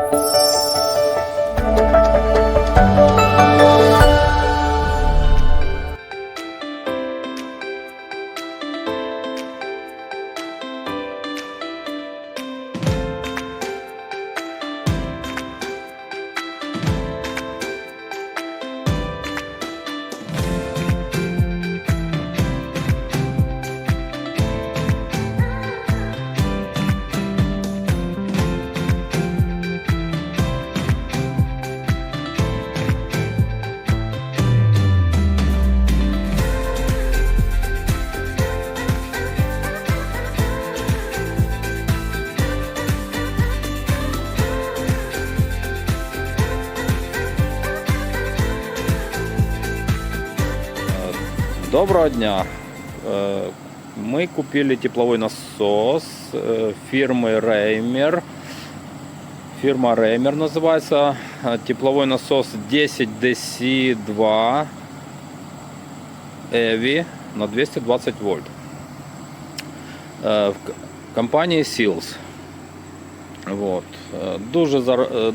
you Доброго дня. Э, Мы купили тепловой насос э, фирмы Реймер. Фирма Реймер называется. Э, Тепловой насос 10DC2 EVI на 220 вольт. Э, В к- компанії Seals. Вот. Е, Дуже зар- е,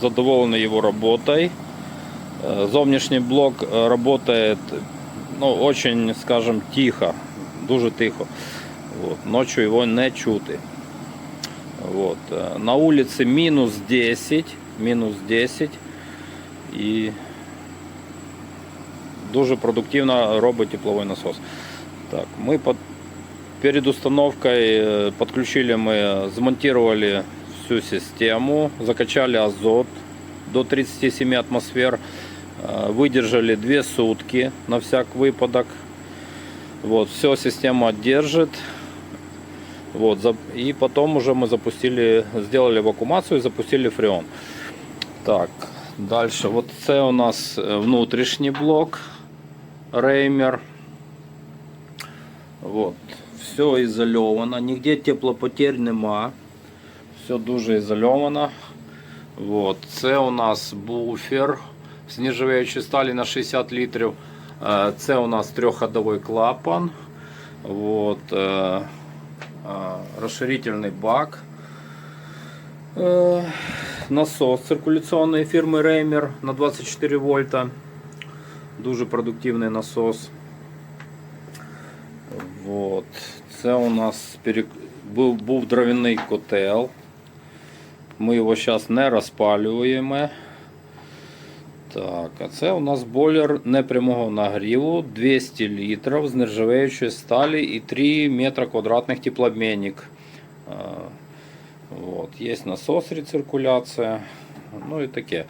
задоволений його роботою. Е, Зовнішній блок е, работает ну, очень, скажем, тихо, дуже тихо. Вот. Ночью его не чути. Вот. Е, На улице минус 10, минус 10 і дуже продуктивно робить тепловий насос. Так, мы под, перед установкой э, подключили мы, змонтировали всю систему, закачали азот до 37 атмосфер, э, выдержали 2 сутки на всяк выпадок. Вот, все система держит. Вот, за- и потом уже мы запустили, сделали вакуумацию и запустили фреон. Так, дальше. Вот це у нас е, внутрішній блок Реймер. Вот. Все ізольовано, нігде теплопотерь нема. Все дуже ізольовано. Вот. Це у нас буфер з нержавіючої сталі на 60 літрів. Е, Це у нас трьохходовий клапан. Вот. е, е, Розширительний бак. Е, Насос циркуляційної фірми Реймер на 24 вольта. Дуже продуктивний насос. Вот. Це у нас перек... був, був дровяний котел. Ми його зараз не розпалюємо. Так, а це у нас бойлер непрямого нагріву 200 літрів з нержавіючої сталі і 3 метра квадратних теплообмінник. Вот. Есть насос рециркуляция. Ну и таке.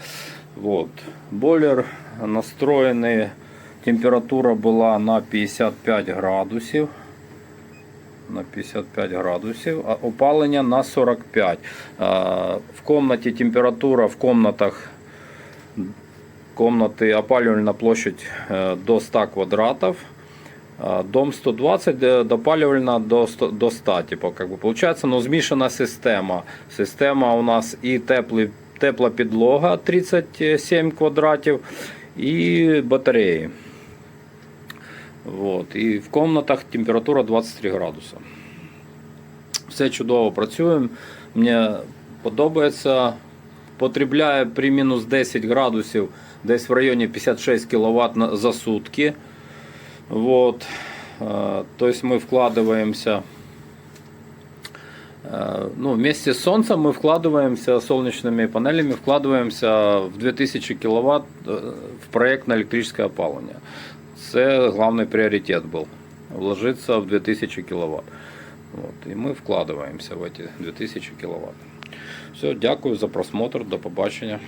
Вот. Бойлер настроєний. Температура була на 55 градусів. На 55 градусів, а опалення на 45. В комнаті температура в комнатах комнаты опаливательная площадь э, до 100 квадратов. А, Дом 120, э, допаливательно до 100, до 100 типа, как бы получается, но змішана система. Система у нас і теплий, тепла підлога 37 квадратів, і батареї. Вот. І в комнатах температура 23 градуса. Все чудово працюємо. Мені подобається. Потребляє при мінус 10 градусів десь в районі 56 кВт на- за сутки. Вот. Э, То есть мы вкладываемся э, ну, вместе с солнцем мы вкладываемся солнечными панелями, вкладываемся в 2000 кВт в проект на электрическое опалення. Це главный приоритет был. Вложиться в 2000 кВт. Вот. І ми вкладываемся в эти 2000 кВт. Все, дякую за просмотр. До побачення.